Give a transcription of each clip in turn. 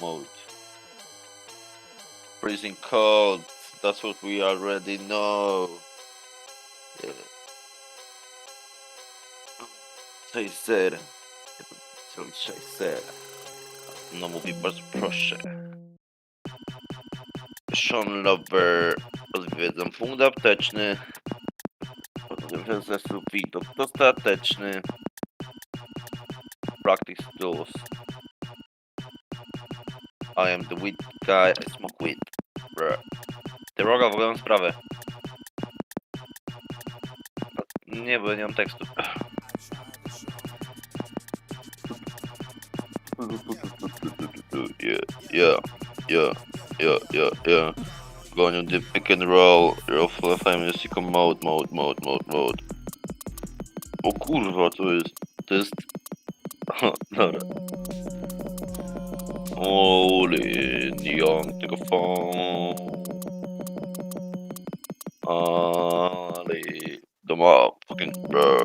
Mode. Freezing cold. That's what we already know. Yeah. Zrobić Chaser. No mówi bardzo proszę. Sean Lover. Odwiedzam punkt apteczny. Odwiedzam ze widok dostateczny. Practice tools. I am the weed guy, I smoke weed. Bruh. Ty roga w ogóle mam sprawę. Nie, bo nie mam tekstu. Yeah, yeah, yeah, yeah, yeah, yeah. Going on the pick and roll, roll family sicko mode, mode, mode, mode, mode. O kurwa, to jest, to jest... Dobra. Holy young tego phone. Ali, the mob, fucking bro.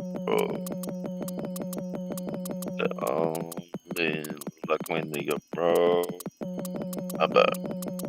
The only like my nigga, bro. I bet.